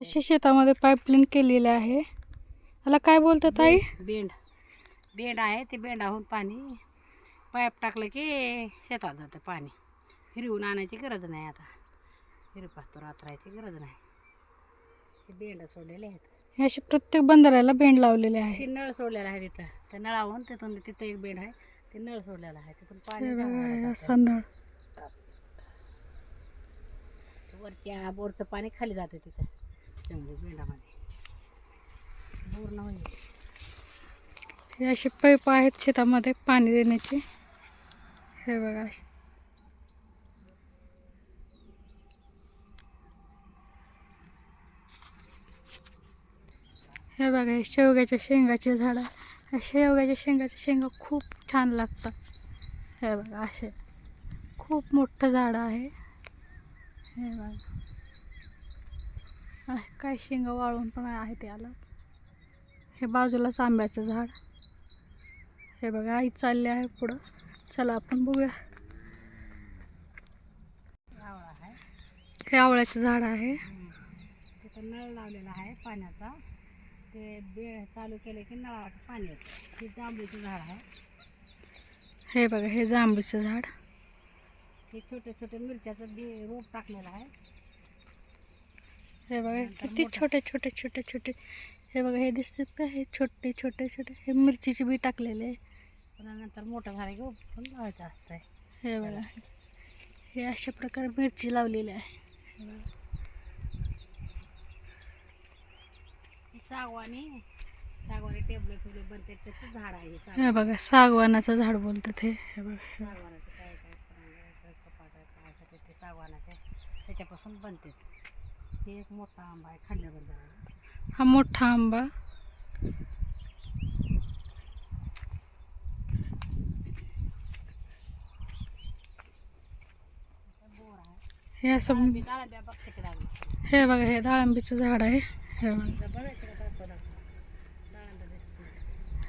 अशी शेतामध्ये पाईपलाईन केलेली आहे. याला काय बोलतात आई बेंड बेंड. आहे ते बेंडाहून पाणी पाईप टाकलं की शेतात जातं पाणी. हिरवून आणायची गरज नाही आता. हिरपास्तूर रात्रायची गरज नाही. ते बेंड सोडलेले आहेत. हे असे प्रत्येक बंधाऱ्याला बेंड लावलेले आहे ते नळ सोडलेला आहे तिथं त्या नळाहून तिथून तिथं एक बेंड आहे. ते नळ सोडलेला आहे. तिथून पाणी असा. नळ वरच्या बोरचं पाणी खाली जातं तिथं. हे असे पाईप आहेत शेतामध्ये पाणी देण्याचे. हे बघा असे. हे बघा हे शेवग्याच्या शेंगाचे झाडं. शेवग्याच्या शेंगाच्या शेंगा खूप छान लागतात. हे बघा असे. खूप मोठं झाड आहे. हे बघा. काय शेंगा वाळून पण आहे त्याला हे बाजूलाच आंब्याचं झाड. हे बघा आई चालली आहे पुढं. चला आपण बघूया. आवळा आहे हे आवळ्याचं झाड आहे. तिथं नळ लावलेला आहे पाण्याचा. ते बे चालू केले की नळाचं पाणी येतं. हे जांभळीचं झाड आहे. हे बघा हे जांभूचं झाड. हे छोटे छोटे मिरच्याचं बी रोप टाकलेलं आहे. हे बघा किती. छोटे छोटे छोटे छोटे हे बघा हे दिसतात का हे छोटे छोटे छोटे हे मिरचीचे बी टाकलेले आहे. नंतर मोठं झालं की पण लावायचं असतं हे बघा हे अशा प्रकारे मिरची लावलेली आहे. सागवानी सागवानी टेबल ठेवले बनते त्याचं झाड आहे हे. बघा सागवानाचं झाड बोलतात हे बघा बघा. सागवानाचं काय काय करायचं, कपाटं काय असं ते ते सागवानाचे त्याच्यापासून बनते हे एक मोठा आंबा आहे हा। आंबा हे असं हे बघा, हे झाड हे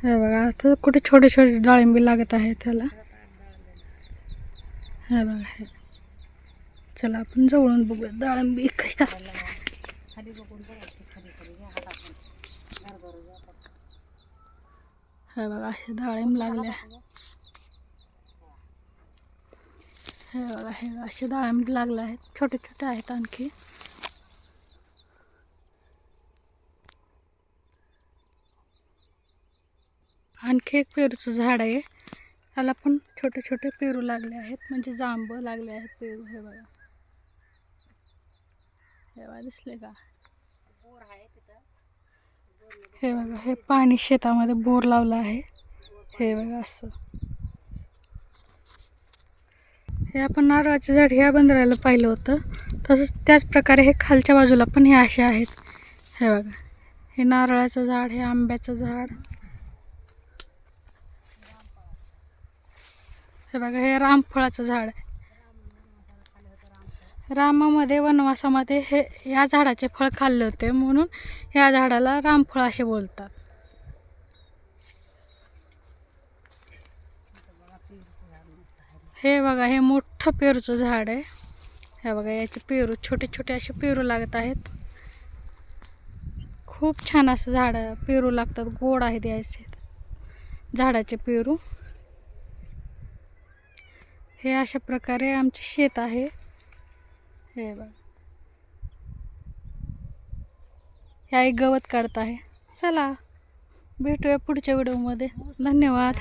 हे बघा कुठे छोटे छोटे डाळिंबी लागत त्याला. हे बघा, हे. चला आपण जवळून बघूया डाळिंबी कशा. हा हे बघा असे डाळिंब लागले आहे. हे बघा हे असे डाळिंब लागले आहेत. छोटे छोटे आहेत आणखी. आणखी एक पेरूचं झाड आहे. त्याला पण छोटे छोटे पेरू लागले आहेत. म्हणजे जांब लागले आहेत पेरू हे बघा. हे बघा दिसले का? बोर आहे तिथं. हे बघा हे पाणी शेतामध्ये बोर लावला आहे. हे बघा असं. हे आपण नारळाचं झाड ह्या बंदराला पाहिलं होतं. तसंच त्याच प्रकारे हे खालच्या बाजूला पण हे असे आहेत. हे बघा हे नारळाचं झाड हे आंब्याचं झाड. हे बघा हे रामफळाचं झाड. आहे रामामध्ये वनवासामध्ये हे या झाडाचे फळ खाल्ले होते म्हणून या झाडाला रामफळ असे बोलतात. हे बघा हे मोठं पेरूचं झाड आहे. हे बघा याचे पेरू छोटे छोटे असे पेरू लागत आहेत. खूप छान असं झाड पेरू लागतात गोड आहेत याचे झाडाचे पेरू. हे अशा प्रकारे आमचे शेत आहे. हे बघा. ह्या एक गवत काढत आहे. चला भेटूया पुढच्या व्हिडिओमध्ये धन्यवाद.